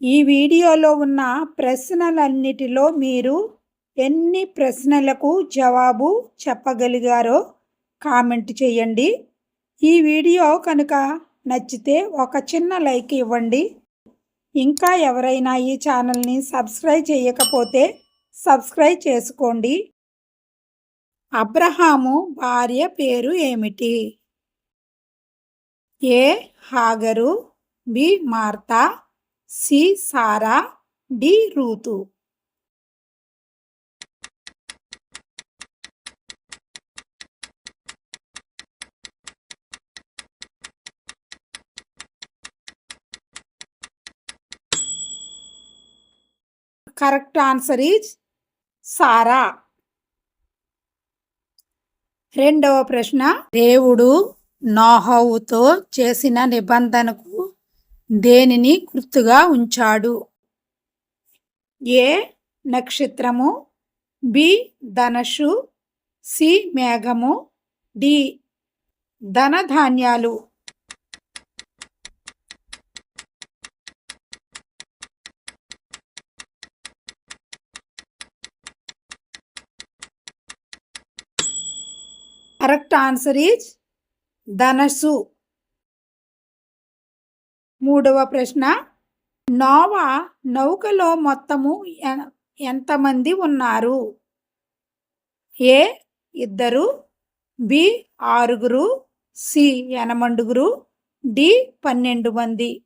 ఈ వీడియోలో ఉన్న ప్రశ్నలన్నిటిలో మీరు ఎన్ని ప్రశ్నలకు జవాబు చెప్పగలిగారో కామెంట్ చేయండి. ఈ వీడియో కనుక నచ్చితే ఒక చిన్న లైక్ ఇవ్వండి. ఇంకా ఎవరైనా ఈ ఛానల్ని సబ్స్క్రైబ్ చేయకపోతే సబ్స్క్రైబ్ చేసుకోండి. అబ్రహాము భార్య పేరు ఏమిటి? A. Hagar. B. Martha. C Sarah D Ruth. Correct answer is Sarah. రెండవ ప్రశ్న దేవుడు నోహవుతో చేసిన నిబంధనకు దేనిని గుర్తుగా ఉంచాడు? ఏ నక్షత్రము? బి ధనుషు సి మేఘము డి ధనధాన్యాలు. కరెక్ట్ ఆన్సర్ ఈజ్ ధనసు మూడవ ప్రశ్న. నోవా నౌకలో మొత్తము ఎంతమంది ఉన్నారు? ఏ ఇద్దరు. బి ఆరుగురు. సి ఎనమండుగురు డి పన్నెండు మంది.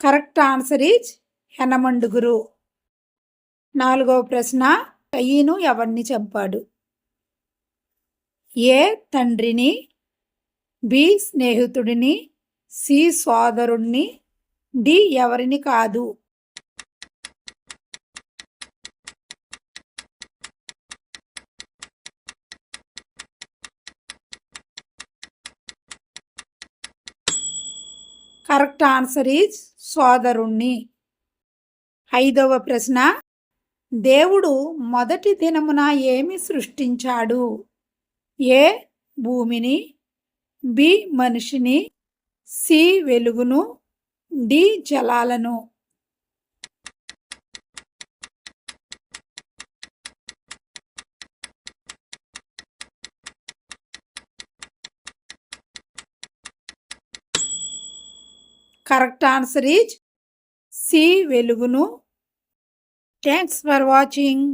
కరెక్ట్ ఆన్సర్ ఈజ్ ఎనమండుగురు నాలుగవ ప్రశ్న కయ్యను ఎవరిని చంపాడు? ఏ తండ్రిని బి స్నేహితుడిని సి సోదరుణ్ణి డి ఎవరిని కాదు? కరెక్ట్ ఆన్సర్ ఈజ్ సోదరుణ్ణి ఐదవ ప్రశ్న. దేవుడు మొదటి దినమున ఏమి సృష్టించాడు? ఏ. భూమిని. బి. మనిషిని. సి. వెలుగును. డి. జలాలను. కరెక్ట్ ఆన్సర్ ఈజ్ సి వెలుగును థ్యాంక్స్ ఫర్ వాచింగ్